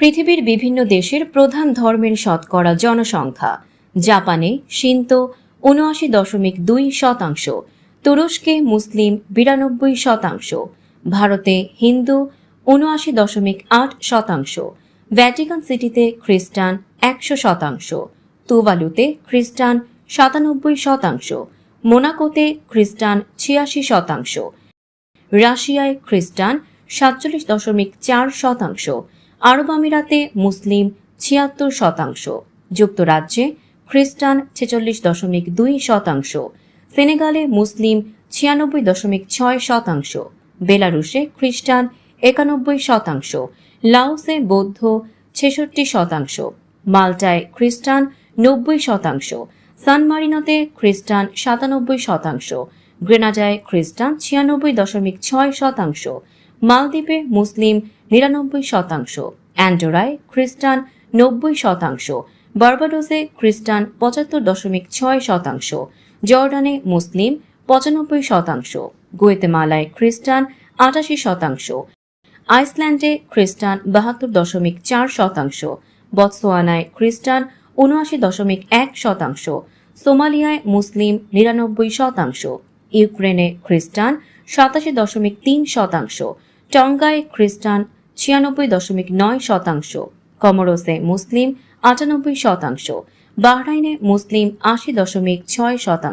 পৃথিবীর বিভিন্ন দেশের প্রধান ধর্মের শতকরা জনসংখ্যা। জাপানে সিন্ত উনআশি দশমিক দুই শতাংশ, তুরস্কে মুসলিম বিরানব্বই শতাংশ, ভারতে হিন্দু উনআশি দশমিক আট শতাংশ, ভ্যাটিকান সিটিতে খ্রিস্টান একশো শতাংশ তুভালুতে খ্রিস্টান সাতানব্বই শতাংশ, মোনাকোতে খ্রিস্টান ছিয়াশি শতাংশ, রাশিয়ায় খ্রিস্টান সাতচল্লিশ দশমিক চার শতাংশ আরব আমিরাতে মুসলিম ছিয়াত্তর শতাংশ, যুক্তরাজ্যে খ্রিস্টান ছেচল্লিশ দশমিক দুই শতাংশ, সেনেগালে মুসলিম ছিয়ানব্বই দশমিক ছয় শতাংশ, বেলারুশে খ্রিস্টান একানব্বই শতাংশ, লাওসে বৌদ্ধ ছেষট্টি শতাংশ, মাল্টায় খ্রিস্টান নব্বই শতাংশ, সান মারিনোতে খ্রিস্টান সাতানব্বই শতাংশ গ্রেনাডায় খ্রিস্টান ছিয়ানব্বই দশমিক ছয় শতাংশ মালদ্বীপে মুসলিম নিরানব্বই শতাংশ, অ্যান্ডোরায় খ্রিস্টান নব্বই শতাংশ, বার্বাডোসে খ্রিস্টান পঁচাত্তর দশমিক ছয় শতাংশ, জর্ডানে মুসলিম পঁচানব্বই শতাংশ, গুয়েতেমালায় খ্রিস্টান আটাশি শতাংশ, আইসল্যান্ডে খ্রিস্টান বাহাত্তর দশমিক চার শতাংশ বতসোয়ানায় খ্রিস্টান উনআশি দশমিক এক শতাংশ, সোমালিয়ায় মুসলিম নিরানব্বই শতাংশ, ইউক্রেনে খ্রিস্টান সাতাশি দশমিক তিন শতাংশ টঙ্গায় খ্রিস্টান ছিয়ানব্বই দশমিক নয় শতাংশ, কমরোসে মুসলিম আটানব্বই শতাংশ, বাহরাইনে মুসলিম আশি দশমিক ছয় শতাংশ।